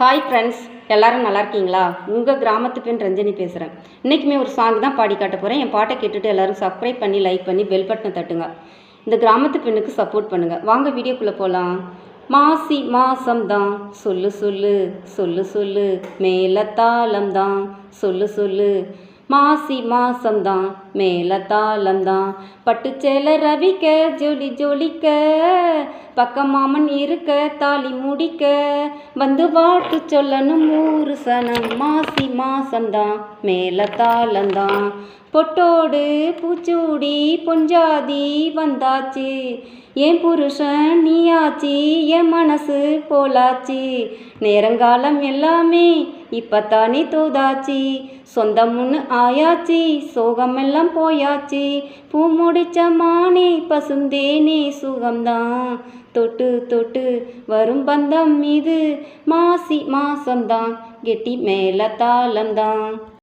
Hi friends எல்லாரும் நல்லா இருக்கீங்களா? உங்கள் கிராமத்து பெண் ரஞ்சனி பேசுகிறேன் இன்றைக்குமே ஒரு சாங் தான் பாடி காட்ட போகிறேன் என் பாட்டை கேட்டுட்டு எல்லாரும் சப்ஸ்கிரைப் பண்ணி லைக் பண்ணி பெல் பட்டனை தட்டுங்க. இந்த கிராமத்து பெண்ணுக்கு சப்போர்ட் பண்ணுங்கள் வாங்க வீடியோக்குள்ளே போகலாம் மாசி மாசம் தான் சொல்லு சொல்லு. சொல்லு சொல்லு. மேல தாளம் தான் சொல்லு சொல்லு. மாசி மாசம் தான் மேல தாளம்தான் தான் பட்டுச்சேலை ரவிக்க ஜொலி ஜொலிக்க பக்கம் மாமன் இருக்க தாலி முடிக்க வந்து வாட்டு சொல்லணும் ஊரு சனம். மாசி மாசம்தான் மேல தாளம்தான் பொட்டோடு பூச்சூடி பொஞ்சாதி வந்தாச்சு. என் புருஷன் நீயாச்சு? என் மனசு போலாச்சு நேரங்காலம் எல்லாமே இப்பத்தானே தோதாச்சு. சொந்தமுன்னு ஆயாச்சு சோகமெல்லாம் போயாச்சு. பூ முடிச்ச மானே பசுந்தேனே சுகம்தான். தொட்டு தொட்டு வரும் பந்தம் மீது மாசி மாசம்தான் கெட்டி மேல தாளம்தான்.